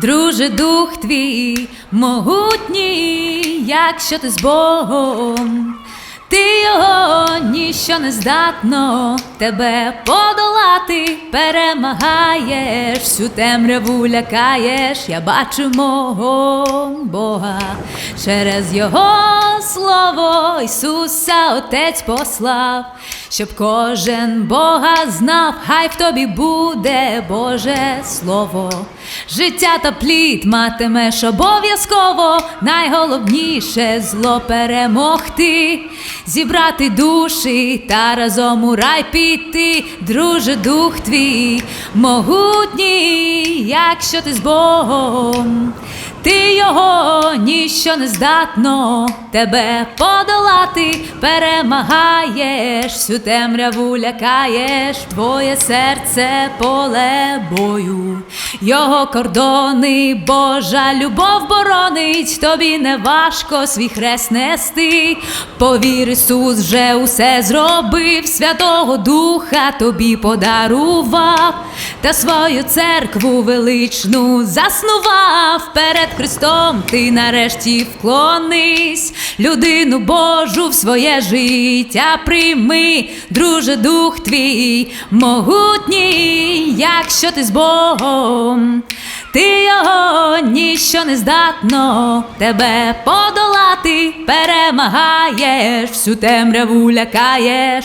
Друже, дух твій могутній, якщо ти з Богом, ти його ніщо не здатно тебе подолати, перемагаєш, всю темряву лякаєш, я бачу мого Бога. Через його слово Ісуса Отець послав, щоб кожен Бога знав, хай в тобі буде Боже Слово. Життя та плід матимеш обов'язково, найголовніше зло перемогти, зібрати душі та разом у рай піти, друже, дух твій могутній, якщо ти з Богом. Ти його ніщо не здатно тебе подолати, перемагаєш, всю темряву лякаєш, твоє серце поле бою, його кордони, Божа любов боронить, тобі не важко свій хрест нести. Повір, Ісус вже усе зробив, Святого Духа тобі подарував, та свою церкву величну заснував перед Христом. Ти нарешті вклонись, людину Божу в своє життя прийми, друже, дух твій могутній, якщо ти з Богом. Ти його ніщо не здатно тебе подолати, перемагаєш, всю темряву лякаєш.